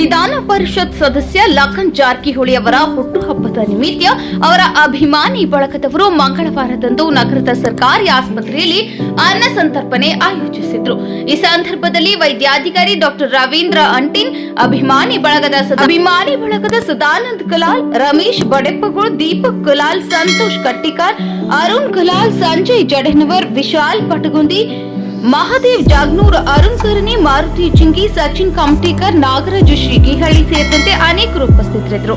ವಿಧಾನ ಪರಿಷತ್ ಸದಸ್ಯ ಲಖನ್ ಜಾರಕಿಹೊಳಿ ಅವರ ಹುಟ್ಟುಹಬ್ಬದ ನಿಮಿತ್ತ ಅವರ ಅಭಿಮಾನಿ ಬಳಗದವರು ಮಂಗಳವಾರದಂದು ನಗರದ ಸರ್ಕಾರಿ ಆಸ್ಪತ್ರೆಯಲ್ಲಿ ಅನ್ನ ಸಂತರ್ಪಣೆ ಆಯೋಜಿಸಿದ್ರು. ಈ ಸಂದರ್ಭದಲ್ಲಿ ವೈದ್ಯಾಧಿಕಾರಿ ಡಾಕ್ಟರ್ ರವೀಂದ್ರ ಅಂಟಿನ್, ಅಭಿಮಾನಿ ಬಳಗದ ಅಭಿಮಾನಿ ಬಳಗದ ಸದಾನಂದ್ ಕಲಾಲ್, ರಮೇಶ್ ಬಡೆಪ್ಪಗೋಳ್, ದೀಪಕ್ ಕಲಾಲ್, ಸಂತೋಷ್ ಕಟ್ಟಿಕಾರ್, ಅರುಣ್ ಕಲಾಲ್, ಸಂಜಯ್ ಜಡೆನವರ್, ವಿಶಾಲ್ ಪಟಗುಂದಿ ಮಹಾದೇವ್ ಜಾಗ್ನೂರ್ ಅರುಣ್ ಸರಣಿ ಮಾರುತಿ ಚಿಂಗಿ ಸಚಿನ್ ಕಂಪ್ಟೇಕರ್ ನಾಗರಾಜ್ ಶ್ರೀಗಿಹಳ್ಳಿ ಸೇರಿದಂತೆ ಅನೇಕರು ಉಪಸ್ಥಿತರಿದ್ದರು.